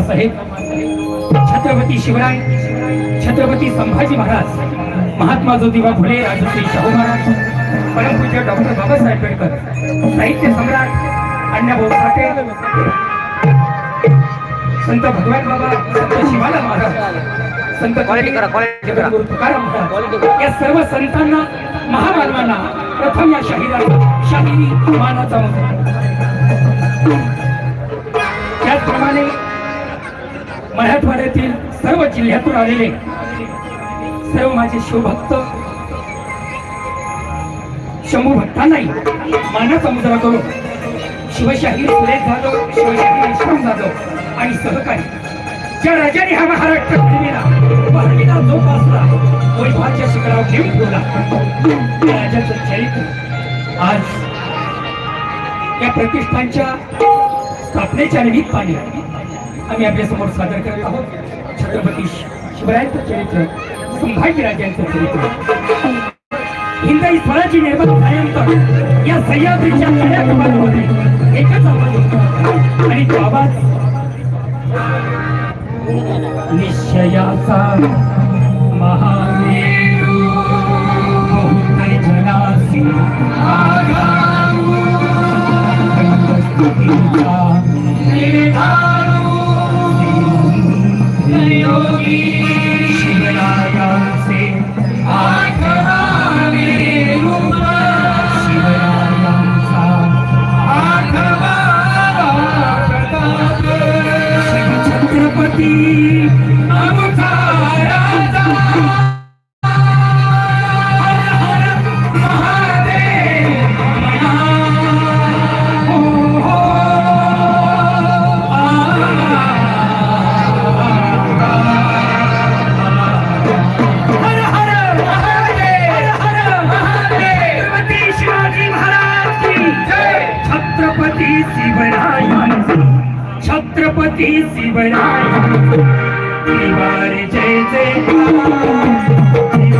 मासाहेब छत्रपती शिवराय छत्रपती संभाजी महाराज महात्मा ज्योतिबा फुले राजश्री शाहू महाराज परमपूज्य डॉक्टर बाबासाहेब आंबेडकर साहित्य सम्राट अण्णाभाऊ साठे संत भगवान बाबा संत शिवाला महाराज संत करा, करा. महाराज या सर्व संतांना महामानवांना प्रथम या शाहिराला शाहिरी मानाचा राज्यातील सर्व जिल्ह्यातून आलेले सर्व माझे शिवभक्त शंभू भक्तांनाही मानाचा समुद्रा करून शिवशाही सुरेश जाधव शिवशाही विश्राम जाधव आणि सहकारी ज्या राजाने हा महाराष्ट्र भूमीला वारलीला जोपासला वैभवाच्या शिखरावर घेऊन ठेवला. त्या राजाचं चरित्र आज या प्रतिष्ठानच्या स्थापनेच्या निमित्ताने आम्ही आपल्यासमोर सादर करत आहोत. छत्रपती शिवरायांचं चरित्र संभाजीराजांचं चरित्र. हिंदाई स्वराची निर्माण झाल्यानंतर या सह्याद्रीच्या सगळ्या कन्याकुमारीमध्ये एकच आवाज होता. आणि तो आवाज निश्चयाचा महामेरू बहुत जनासी आगाऊ. छत्रपती शिवरायांची दिवार जय जय जय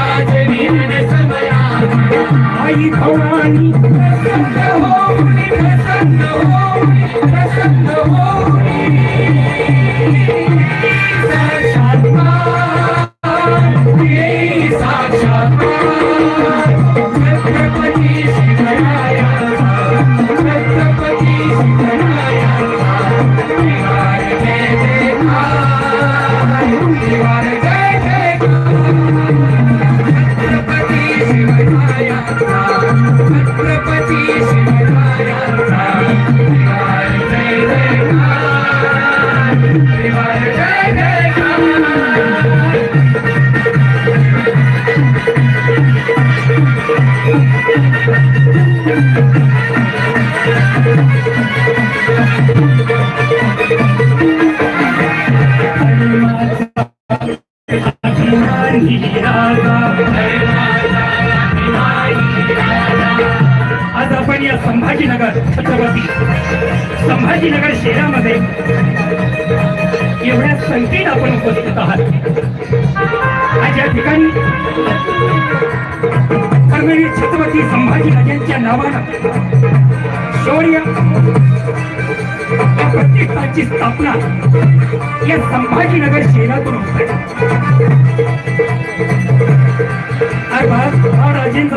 आई भवानी आज आपण या संभाजीनगर छत्रपती संभाजीनगर शहरामध्ये एवढ्या संख्येत आपण उपस्थित आहात. आज या ठिकाणी छत्रपती संभाजीराजांच्या नावानं शौर्य प्रतिष्ठानची स्थापना या संभाजीनगर शहरातून होत.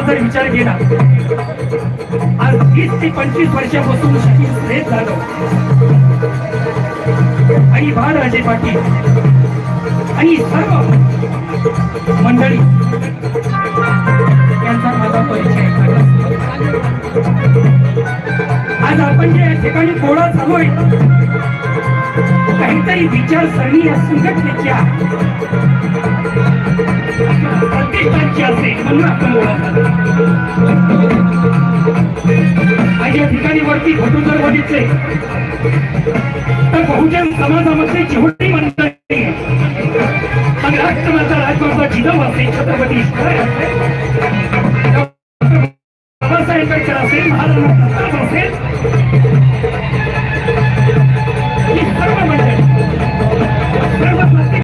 जर विचार केला आज वीस ते पंचवीस वर्षापासून शहीद सुरेश जाधव आणि बाळराजे पाटील आणि सर्व मंडळी आज आपण जे या ठिकाणी गोळा झालोय काहीतरी विचारसरणी या संघटनेच्या प्रतिष्ठानची असेल म्हणून आपण गोळा झालो. या ठिकाणी वरती फोटो जर बघितले. तर बहुजन समाजामध्ये जेवढी मंडळी आहे, मग राष्ट्रमाता राजमाता जिजाऊ असेल Chhatrapati Endwechsel aus dem, hat er noch das Gras aufs dem.